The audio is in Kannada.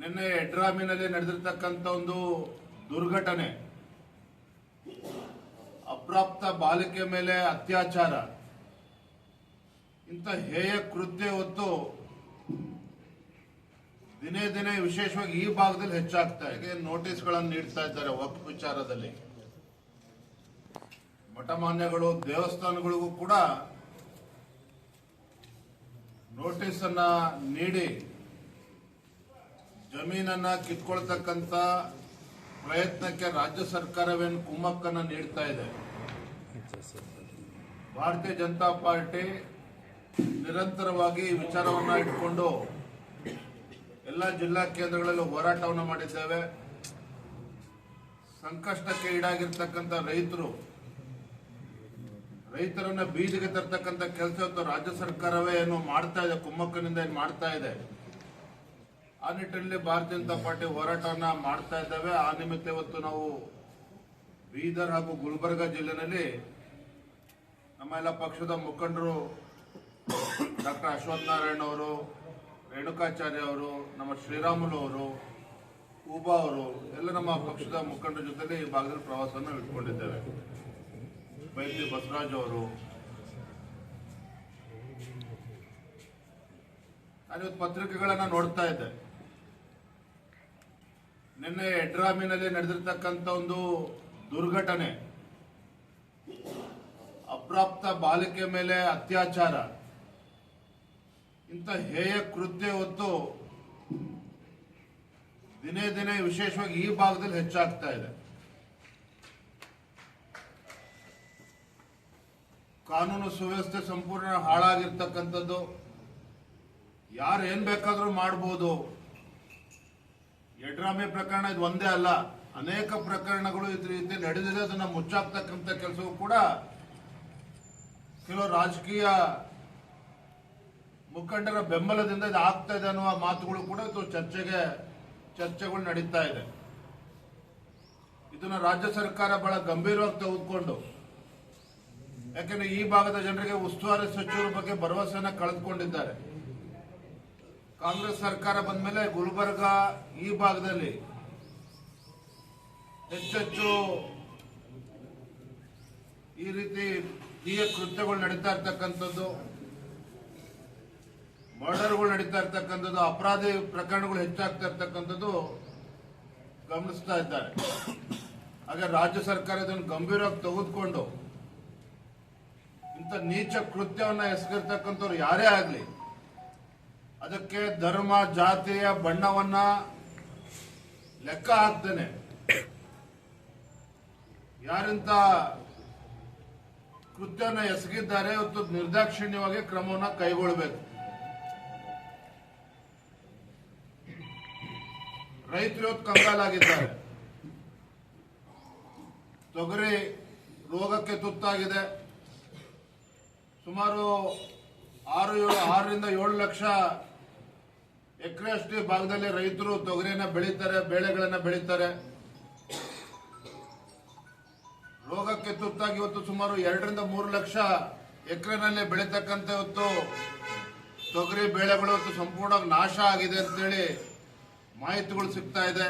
ನಿನ್ನೆ ಎಡ್ರಾಮಿನಲ್ಲಿ ನಡೆದಿರ್ತಕ್ಕಂಥ ಒಂದು ದುರ್ಘಟನೆ. ಅಪ್ರಾಪ್ತ ಬಾಲಿಕೆ ಮೇಲೆ ಅತ್ಯಾಚಾರ. ಇಂಥ ಹೇಯ ಕೃತ್ಯ ಹೊತ್ತು ದಿನೇ ದಿನೇ ವಿಶೇಷವಾಗಿ ಈ ಭಾಗದಲ್ಲಿ ಹೆಚ್ಚಾಗ್ತಾ ಇದೆ. ನೋಟಿಸ್ಗಳನ್ನು ನೀಡ್ತಾ ಇದ್ದಾರೆ ವಕ್ಫ್ ವಿಚಾರದಲ್ಲಿ? ಮಠಮಾನ್ಯಗಳು, ದೇವಸ್ಥಾನಗಳಿಗೂ ಕೂಡ ನೋಟಿಸ್ ಅನ್ನ ನೀಡಿ ಜಮೀನನ್ನ ಕಿತ್ಕೊಳ್ತಕ್ಕಂಥ ಪ್ರಯತ್ನಕ್ಕೆ ರಾಜ್ಯ ಸರ್ಕಾರವೇನು ಕುಮ್ಮಕ್ಕನ್ನ ನೀಡ್ತಾ ಇದೆ? ಭಾರತೀಯ ಜನತಾ ಪಾರ್ಟಿ ನಿರಂತರವಾಗಿ ಈ ವಿಚಾರವನ್ನ ಇಟ್ಕೊಂಡು ಎಲ್ಲ ಜಿಲ್ಲಾ ಕೇಂದ್ರಗಳಲ್ಲಿ ಹೋರಾಟವನ್ನು ಮಾಡಿದ್ದೇವೆ. ಸಂಕಷ್ಟಕ್ಕೆ ಈಡಾಗಿರ್ತಕ್ಕಂಥ ರೈತರು, ರೈತರನ್ನ ಬೀದಿಗೆ ತರ್ತಕ್ಕಂಥ ಕೆಲಸ ರಾಜ್ಯ ಸರ್ಕಾರವೇ ಏನು ಮಾಡ್ತಾ ಇದೆ, ಕುಮ್ಮಕ್ಕನಿಂದ ಏನು ಮಾಡ್ತಾ ಇದೆ? ಆ ನಿಟ್ಟಿನಲ್ಲಿ ಭಾರತೀಯ ಜನತಾ ಪಾರ್ಟಿ ಹೋರಾಟವನ್ನ ಮಾಡ್ತಾ ಇದ್ದೇವೆ. ಆ ನಿಮಿತ್ತ ಇವತ್ತು ನಾವು ಬೀದರ್ ಹಾಗೂ ಗುಲ್ಬರ್ಗ ಜಿಲ್ಲೆನಲ್ಲಿ ನಮ್ಮ ಎಲ್ಲ ಪಕ್ಷದ ಮುಖಂಡರು ಡಾಕ್ಟರ್ ಅಶ್ವಥ್ ನಾರಾಯಣ ಅವರು, ರೇಣುಕಾಚಾರ್ಯ ಅವರು, ನಮ್ಮ ಶ್ರೀರಾಮುಲು ಅವರು, ಉಬಾ ಅವರು, ಎಲ್ಲ ನಮ್ಮ ಪಕ್ಷದ ಮುಖಂಡರ ಜೊತೆಲಿ ಈ ಭಾಗದಲ್ಲಿ ಪ್ರವಾಸವನ್ನು ಇಟ್ಕೊಂಡಿದ್ದೇವೆ. ಬೈತಿ ಬಸವರಾಜ್ ಅವರು. ನಾನಿವತ್ತು ಪತ್ರಿಕೆಗಳನ್ನ ನೋಡ್ತಾ ಇದ್ದೆ. ನಿನ್ನೆ ಎಡ್ರಾಮಿನಲ್ಲಿ ನಡೆದಿರ್ತಕ್ಕಂಥ ಒಂದು ದುರ್ಘಟನೆ. ಅಪ್ರಾಪ್ತ ಬಾಲಿಕೆ ಮೇಲೆ ಅತ್ಯಾಚಾರ. ಇಂಥ ಹೇಯ ಕೃತ್ಯ ಹೊತ್ತು ದಿನೇ ದಿನೇ ವಿಶೇಷವಾಗಿ ಈ ಭಾಗದಲ್ಲಿ ಹೆಚ್ಚಾಗ್ತಾ ಇದೆ. ಕಾನೂನು ಸುವ್ಯವಸ್ಥೆ ಸಂಪೂರ್ಣ ಹಾಳಾಗಿರ್ತಕ್ಕಂಥದ್ದು. ಯಾರು ಏನ್ ಬೇಕಾದ್ರೂ ಮಾಡ್ಬೋದು. ಯಡ್ರಾಮಿ ಪ್ರಕರಣ ಇದು ಒಂದೇ ಅಲ್ಲ. ಅನೇಕ ಪ್ರಕರಣಗಳು ಇದ್ರ ರೀತಿ ನಡೆದಿದೆ. ಅದನ್ನ ಮುಚ್ಚಾಕ್ತಕ್ಕಂಥ ಕೆಲಸವೂ ಕೂಡ ಕೆಲವು ರಾಜಕೀಯ ಮುಖಂಡರ ಬೆಂಬಲದಿಂದ ಇದು ಆಗ್ತಾ ಇದೆ ಅನ್ನುವ ಮಾತುಗಳು ಕೂಡ ಇದು ಚರ್ಚೆಗೆ ಚರ್ಚೆಗಳು ನಡೀತಾ ಇದೆ. ಇದನ್ನ ರಾಜ್ಯ ಸರ್ಕಾರ ಬಹಳ ಗಂಭೀರವಾಗಿ ತೆಗೆದುಕೊಂಡು, ಯಾಕೆಂದ್ರೆ ಈ ಭಾಗದ ಜನರಿಗೆ ಉಸ್ತುವಾರಿ ಸಚಿವರ ಬಗ್ಗೆ ಭರವಸೆಯನ್ನ ಕಳೆದುಕೊಂಡಿದ್ದಾರೆ. ಕಾಂಗ್ರೆಸ್ ಸರ್ಕಾರ ಬಂದ ಮೇಲೆ ಗುಲ್ಬರ್ಗ ಈ ಭಾಗದಲ್ಲಿ ಹೆಚ್ಚೆಚ್ಚು ಈ ರೀತಿ ದೀಯ ಕೃತ್ಯಗಳು ನಡೀತಾ ಇರ್ತಕ್ಕಂಥದ್ದು, ಮರ್ಡರ್ಗಳು ನಡೀತಾ ಇರ್ತಕ್ಕಂಥದ್ದು, ಅಪರಾಧಿ ಪ್ರಕರಣಗಳು ಹೆಚ್ಚಾಗ್ತಾ ಇರ್ತಕ್ಕಂಥದ್ದು ಗಮನಿಸ್ತಾ ಇದ್ದಾರೆ. ಹಾಗೆ ರಾಜ್ಯ ಸರ್ಕಾರ ಇದನ್ನು ಗಂಭೀರವಾಗಿ ತೆಗೆದುಕೊಂಡು ಇಂಥ ನೀಚ ಕೃತ್ಯವನ್ನು ಎಸಗಿರ್ತಕ್ಕಂಥವ್ರು ಯಾರೇ ಆಗಲಿ ಅದಕ್ಕೆ ಧರ್ಮ ಜಾತಿಯ ಬಣ್ಣವನ್ನ ಲೆಕ್ಕ ಹಾಕ್ತೇನೆ. ಯಾರಿಂತ ಕೃತ್ಯವನ್ನು ಎಸಗಿದ್ದಾರೆ ಇವತ್ತು ನಿರ್ದಾಕ್ಷಿಣ್ಯವಾಗಿ ಕ್ರಮವನ್ನ ಕೈಗೊಳ್ಳಬೇಕು. ರೈತರು ಇವತ್ತು ಕಂಗಾಲಾಗಿದ್ದಾರೆ. ತೊಗರಿ ರೋಗಕ್ಕೆ ತುತ್ತಾಗಿದೆ. ಸುಮಾರು ಆರು ಆರರಿಂದ ಏಳು ಲಕ್ಷ ಎಕರೆ ಅಷ್ಟು ಭಾಗದಲ್ಲಿ ರೈತರು ತೊಗರಿಯನ್ನ ಬೆಳೀತಾರೆ, ಬೆಳೆಗಳನ್ನ ಬೆಳೀತಾರೆ. ರೋಗಕ್ಕೆ ತುತ್ತಾಗಿ ಇವತ್ತು ಸುಮಾರು ಎರಡರಿಂದ ಮೂರು ಲಕ್ಷ ಎಕರೆನಲ್ಲಿ ಬೆಳೀತಕ್ಕಂಥ ಇವತ್ತು ತೊಗರಿ, ಬೆಳೆಗಳು ಇವತ್ತು ಸಂಪೂರ್ಣವಾಗಿ ನಾಶ ಆಗಿದೆ ಅಂತೇಳಿ ಮಾಹಿತಿಗಳು ಸಿಗ್ತಾ ಇದೆ.